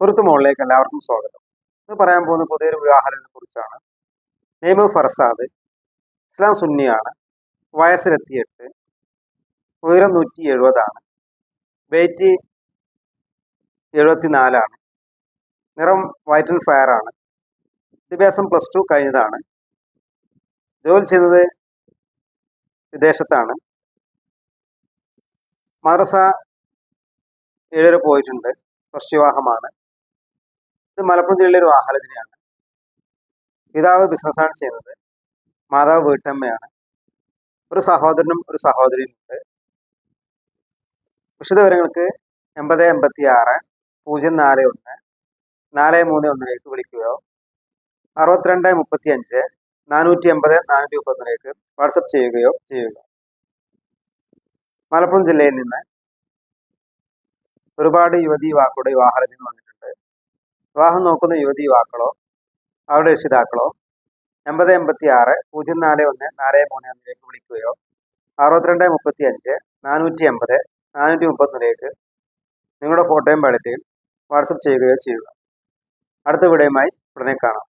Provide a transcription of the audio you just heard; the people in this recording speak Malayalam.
പുറത്തു മോളിലേക്ക് എല്ലാവർക്കും സ്വാഗതം. ഇന്ന് പറയാൻ പോകുന്ന പുതിയൊരു വിവാഹത്തിനെ കുറിച്ചാണ്. നെയ്മു ഫർസാദ് ഇസ്ലാം സുന്നിയാണ് വയസ്സിലെത്തിയെട്ട് ഉയരം നൂറ്റി എഴുപതാണ് വെയിറ്റ് എഴുപത്തിനാലാണ് നിറം വൈറ്റ് ആൻഡ് ഫയർ ആണ് വിദ്യാഭ്യാസം പ്ലസ് ടു കഴിഞ്ഞതാണ് ജോലി ചെയ്യുന്നത് വിദേശത്താണ്. മദ്രസ ഏഴര പോയിട്ടുണ്ട് ഫസ്റ്റ് വിവാഹമാണ്. ഇത് മലപ്പുറം ജില്ലയിലെ ഒരു ആഹ്ലജനയാണ് പിതാവ് ബിസിനസ്സാണ് ചെയ്യുന്നത്. മാതാവ് വീട്ടമ്മയാണ്. ഒരു സഹോദരനും ഒരു സഹോദരിയും ഉണ്ട്. വിശദവിവരങ്ങൾക്ക് എൺപത് എൺപത്തി ആറ് പൂജ്യം നാല് ഒന്ന് നാല് മൂന്ന് ഒന്നിലേക്ക് വിളിക്കുകയോ അറുപത്തിരണ്ട് മുപ്പത്തി അഞ്ച് നാനൂറ്റി എൺപത് നാനൂറ്റി മുപ്പത്തൊന്നിലേക്ക് വാട്സപ്പ് ചെയ്യുകയോ ചെയ്യുക. മലപ്പുറം ജില്ലയിൽ നിന്ന് ഒരുപാട് യുവതി യുവാക്കളുടെ വിവാഹാലോചന വന്നിട്ടുണ്ട്. വിവാഹം നോക്കുന്ന യുവതി യുവാക്കളോ അവരുടെ രക്ഷിതാക്കളോ എൺപത് എൺപത്തി ആറ് പൂജ്യം നാല് ഒന്ന് നാല് മൂന്ന് ഒന്നിലേക്ക് വിളിക്കുകയോ അറുപത്തിരണ്ട് മുപ്പത്തി അഞ്ച് നാനൂറ്റി എൺപത് നാനൂറ്റി മുപ്പത്തൊന്നിലേക്ക് നിങ്ങളുടെ ഫോട്ടോയും ബയോഡേറ്റയും വാട്സപ്പ് ചെയ്യുകയോ ചെയ്യുക. അടുത്ത വീഡിയോയുമായി ഉടനെ കാണാം.